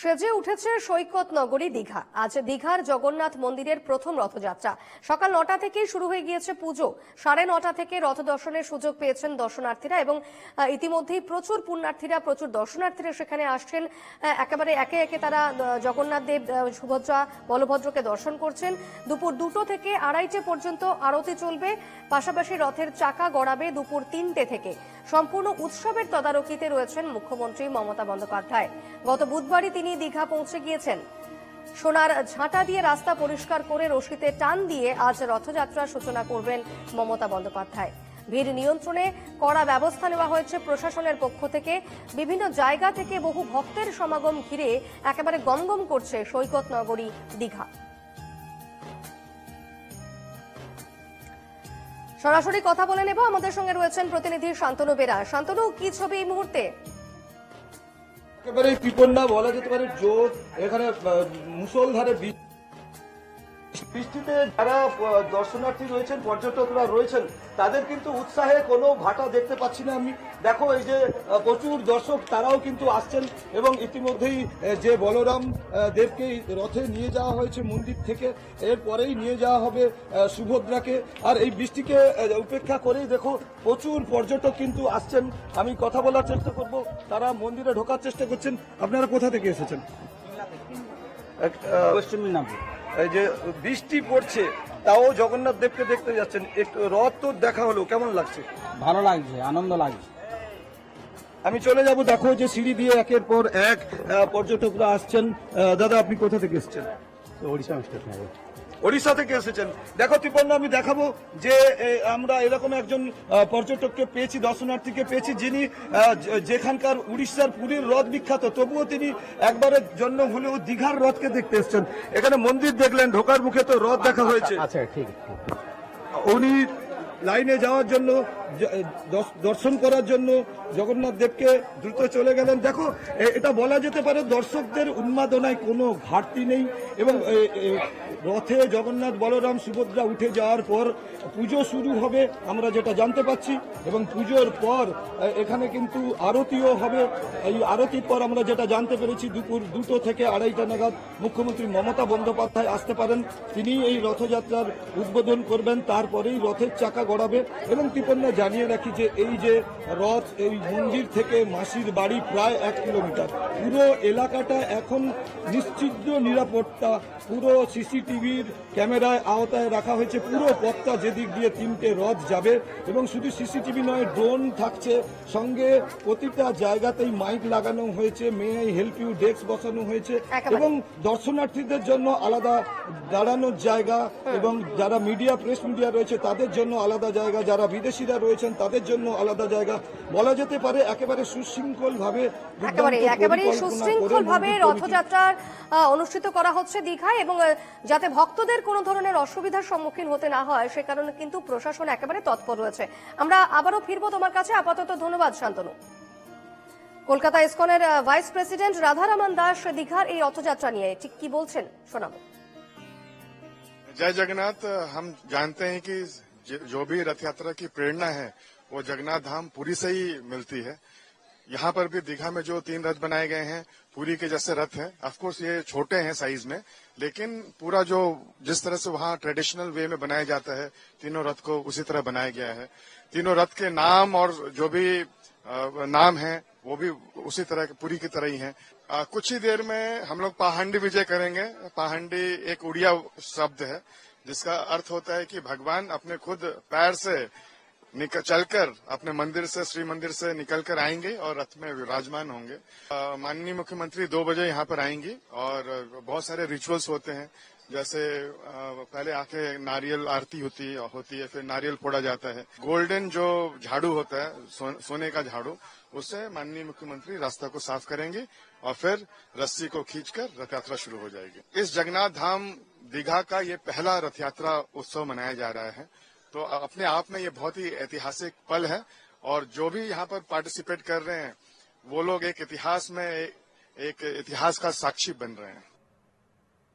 সেজে উঠেছে সৈকত নগরী দীঘা। আজ দীঘার জগন্নাথ মন্দিরের প্রথম রথযাত্রা। সকাল নটা থেকেই শুরু হয়ে গিয়েছে পুজো। সাড়ে নটা থেকে রথ দর্শনের সুযোগ পেয়েছেন দর্শনার্থীরা এবং ইতিমধ্যেই প্রচুর পুণ্যার্থীরা, প্রচুর দর্শনার্থীরা সেখানে আসছেন। একেবারে একে একে তারা জগন্নাথ দেব সুভদ্রা, বলভদ্রকে দর্শন করছেন। দুপুর দুটো থেকে আড়াইটে পর্যন্ত আরতি চলবে। পাশাপাশি রথের চাকা গড়াবে দুপুর তিনটে থেকে। সম্পূর্ণ উৎসবের তদারকিতে রয়েছেন মুখ্যমন্ত্রী মমতা বন্দ্যোপাধ্যায়। গত বুধবারই তিনি দীঘা পৌঁছে গিয়েছেন। সোনার ঝাঁটা দিয়ে রাস্তা পরিষ্কার করে রশিতে টান দিয়ে আজ রথযাত্রার সূচনা করবেন মমতা বন্দ্যোপাধ্যায়। ভিড় নিয়ন্ত্রণে কড়া ব্যবস্থা নেওয়া হয়েছে প্রশাসনের পক্ষ থেকে। বিভিন্ন জায়গা থেকে বহু ভক্তের সমাগম ঘিরে একেবারে গমগম করছে সৈকত নগরী দীঘা। সরাসরি কথা বলে নেব। আমাদের সঙ্গে রয়েছেন প্রতিনিধি শান্তনু বেরা। শান্তনু, কি ছবি এই মুহূর্তে? একেবারে বলা যেতে পারে জোর। এখানে মুসলধারে বৃষ্টি বৃষ্টিতে যারা দর্শনার্থী রয়েছেন পর্যটকরা রয়েছেন তাদের কিন্তু উৎসাহে কোনো ভাটা দেখতে পাচ্ছি না আমি। দেখো এই যে প্রচুর দর্শক তারাও কিন্তু আসছেন এবং ইতিমধ্যেই যে বলরাম আহ, দেবকে রথে নিয়ে যাওয়া হয়েছে মন্দির থেকে এরপরেই নিয়ে যাওয়া হবে সুভদ্রাকে। আর এই বৃষ্টিকে উপেক্ষা করেই দেখো প্রচুর পর্যটক কিন্তু আসছেন। আমি কথা বলার চেষ্টা করব তারা মন্দিরে ঢোকার চেষ্টা করছেন। আপনারা কোথা থেকে এসেছেন? পশ্চিম মিদনাপুর। যে বৃষ্টি পড়ছে তাও জগন্নাথ দেবকে দেখতে যাচ্ছেন। একটু রথ তো দেখা হলো কেমন লাগছে? ভালো লাগছে আনন্দ লাগছে। আমি চলে যাব দেখো যে সিঁড়ি দিয়ে একের পর এক পর্যটকরা আসছেন। দাদা আপনি কোথা থেকে এসেছেন? ওড়িশা স্টেট ওড়িশা থেকে এসেছেন। দেখো ত্রিপন্ন আমি দেখাবো যে আমরা এরকম একজন পর্যটককে পেয়েছি দর্শনার্থীকে পেয়েছি যিনি যেখানকার উড়িষ্যার পুরীর রথ বিখ্যাত। তবুও তিনি একবারের জন্য হলেও দীঘার রথকে দেখতে এসছেন। এখানে মন্দির দেখলেন ঢোকার মুখে তো রথ দেখা হয়েছে। আচ্ছা ঠিক। উনি লাইনে যাওয়ার জন্য দর্শন করার জন্য জগন্নাথ দেবকে দ্রুত চলে গেলেন। দেখো এটা বলা যেতে পারে দর্শকদের উন্মাদনায় কোনো ঘাটতি নেই এবং রথে জগন্নাথ বলরাম সুভদ্রা উঠে যাওয়ার পর পুজো শুরু হবে, আমরা যেটা জানতে পাচ্ছি। এবং পুজোর পর এখানে কিন্তু আরতিও হবে। এই আরতির পর আমরা যেটা জানতে পেরেছি, দুপুর দুটো থেকে আড়াইটা নাগাদ মুখ্যমন্ত্রী মমতা বন্দ্যোপাধ্যায় আসতে পারেন। তিনি এই রথযাত্রার উদ্বোধন করবেন। তারপরেই রথের চাকা গড়াবে এবং কৃপণ্যা জানিয়ে রাখি যে এই যে রথ এই মন্দির থেকে মাসির বাড়ি প্রায় এক কিলোমিটার। পুরো এলাকাটা এখন নিশ্চিদ্র নিরাপত্তা পুরো সিসিটিভির ক্যামেরায় আওতায় রাখা হয়েছে। পুরো পথটা যেদিক দিয়ে তিনটে রথ যাবে এবং শুধু সিসিটিভি নয় ড্রোন থাকছে। সঙ্গে প্রতিটা জায়গাতেই মাইক লাগানো হয়েছে may I help you desk বসানো হয়েছে এবং দর্শনার্থীদের জন্য আলাদা দাঁড়ানোর জায়গা এবং যারা মিডিয়া প্রেস মিডিয়া রয়েছে তাদের জন্য আলাদা জায়গা যারা বিদেশিরা রয়েছেন তাদের জন্য আলাদা জায়গা বলা যেতে পারে একেবারে সুশৃঙ্খল ভাবে একেবারে একেবারে সুশৃঙ্খল ভাবে রথযাত্রার আহ, অনুষ্ঠিত করা হচ্ছে দীঘায় এবং আহ, যাতে ভক্তদের কোনো ধরনের অসুবিধার সম্মুখীন হতে না হয় সে কারণে কিন্তু প্রশাসন একেবারে তৎপর রয়েছে আমরা আবারও ফিরবো তোমার কাছে আপাতত ধন্যবাদ শান্তনু কলকাতা ইসকনের আহ, ভাইস প্রেসিডেন্ট রাধারামন দাস দীঘার এই রথযাত্রা নিয়ে ঠিক কি বলছেন শোনাবো जय जगन्नाथ हम जानते हैं कि ज- भी रथ यात्रा की प्रेरणा है, वो जगन्नाथ धाम पुरी से ही मिलती है। यहाँ पर भी दीघा में जो तीन रथ बनाए गए हैं, पुरी के जैसे रथ है। ऑफकोर्स ये छोटे हैं साइज़ में, लेकिन पूरा जो, जिस तरह से वहाँ ट्रेडिशनल वे में बनाया जाता है, तीनों रथ को उसी तरह बनाया गया है। तीनों रथ के नाम और जो भी नाम है, वो भी उसी तरह पुरी की तरह ही है। कुछ ही देर में हम लोग पाहंडी विजय करेंगे। पाहंडी एक उड़िया शब्द है। जिसका अर्थ होता है कि भगवान अपने खुद पैर से चलकर अपने मंदिर से श्री मंदिर से निकलकर आएँगे और रथ में विराजमान होंगे। माननीय मुख्यमंत्री दो बजे यहाँ पर आएँगी और बहुत सारे रिचुअल्स होते हैं। जैसे पहले आके नारियल आरती होती होती है फिर नारियल फोड़ा जाता है। गोल्डन जो झाड़ू होता है सो, सोने का झाड़ू उससे माननीय मुख्यमंत्री रास्ता को साफ़ करेंगे और फिर रस्सी को खींचकर रथ यात्रा शुरू हो जाएगी। इस जगन्नाथ धाम दीघा का ये पहला रथ यात्रा उत्सव मनाया जा रहा है। तो अपने आप में ये बहुत ही ऐतिहासिक पल है और जो भी यहाँ पर पार्टिसिपेट कर रहे हैं, वो लोग एक इतिहास में एक इतिहास का साक्षी बन रहे हैं।